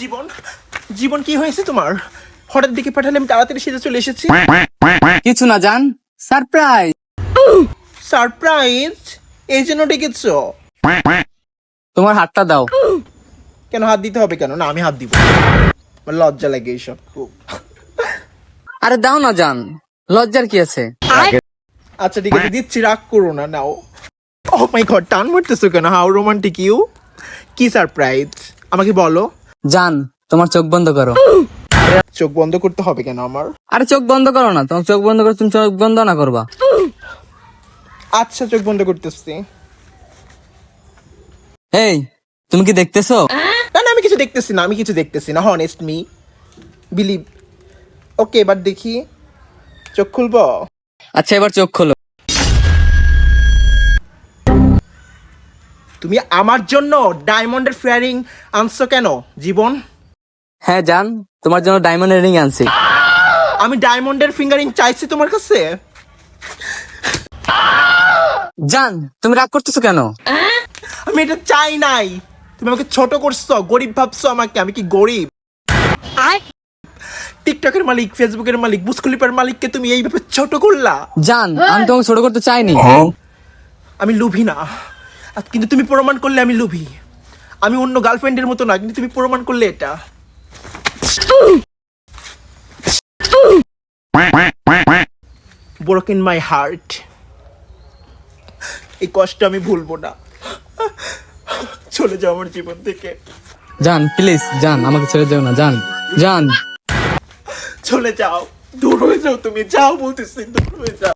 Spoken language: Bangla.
জীবন? জীবন কি হয়েছে তোমার? হঠাৎ দিকে পাঠালে আমি তাড়াতাড়ি সেজে চলে এসেছি? কিছু না জান। সারপ্রাইজ। সারপ্রাইজ? এই জন্য ডেকেছো? তোমার হাতটা দাও। কেন হাত দিতে হবে কেন? না আমি হাত দিব। আমার লজ্জা লাগে এইসব খুব। আরে দাও না জান। লজ্জার কি আছে? আচ্ছা ঠিক আছে দিচ্ছি রাগ করো না নাও। ও মাই গড টান মারতেছো কেন? হাউ রোমান্টিক ইউ কি সারপ্রাইজ? আমাকে বলো। জান তোমার চোখ বন্ধ করো। চোখ বন্ধ করতে হবে কেন আমার? আরে চোখ বন্ধ করো না তোমার চোখ বন্ধ করো তুমি চোখ বন্ধ না করবা। আচ্ছা চোখ বন্ধ করতেছি। এই তুমি কি দেখতেছো? না না আমি কিছু দেখতেছি না আমি কিছু দেখতেছি না হনেস্ট মি বিলিভ ওকে এবার দেখি। চোখ খুলবো? আচ্ছা এবার চোখ খোলো। তুমি আমার জন্য ডায়মন্ডের ফেয়ারিং আনছো কেন জীবন? হ্যাঁ জান তোমার জন্য ডায়মন্ডের রিং আনছি। আমি ডায়মন্ডের ফিঙ্গারিং চাইছি তোমার কাছে? জান তুমি রাগ করতেছো কেন? আমি এটা চাই নাই। তুমি আমাকে ছোট করছ গরিব ভাবছ আমাকে আমি কি গরিব? টিকটকের মালিক ফেসবুকের মালিক বুসকুলিপের মালিককে তুমি এইভাবে ছোট করলা? জান আমি তোমাকে ছোট করতে চাইনি। আমি লুভি না। কিন্তু তুমি প্রমাণ করলে আমি লুভি। আমি অন্য গার্লফ্রেন্ডের মতো না কিন্তু তুমি প্রমাণ করলে এটা। ব্রোকেন মাই হার্ট এই কষ্ট আমি ভুলবো না। চলে যাও আমার জীবন থেকে। জান প্লিজ জান আমাকে ছেড়ে যেও না জান জান। চলে যাও দূর হয়ে যাও তুমি যাও বলতেছি দূর হয়ে যাও।